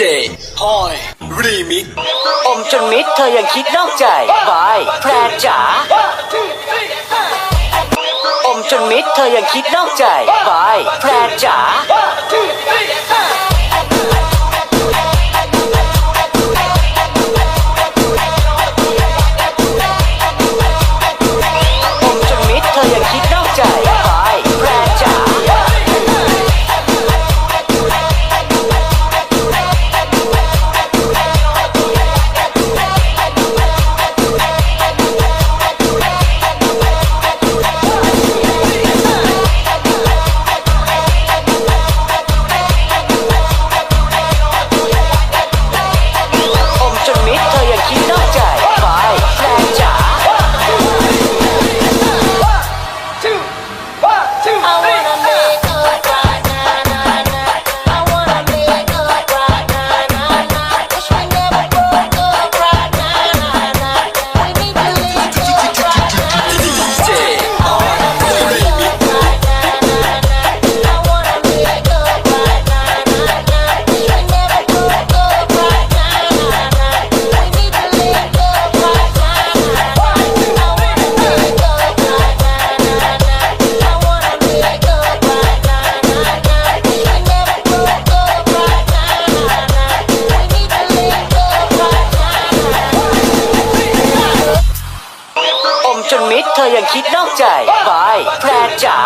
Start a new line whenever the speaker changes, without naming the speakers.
เจฮอยรีมิก
อมจนมิดเธอยังคิดนอกใจบายแพรจ๋าอมจนมิดเธอยังคิดนอกใจบายแพรจ๋า จนมิดเธอยังคิดนอกใจบายแพรจ๋า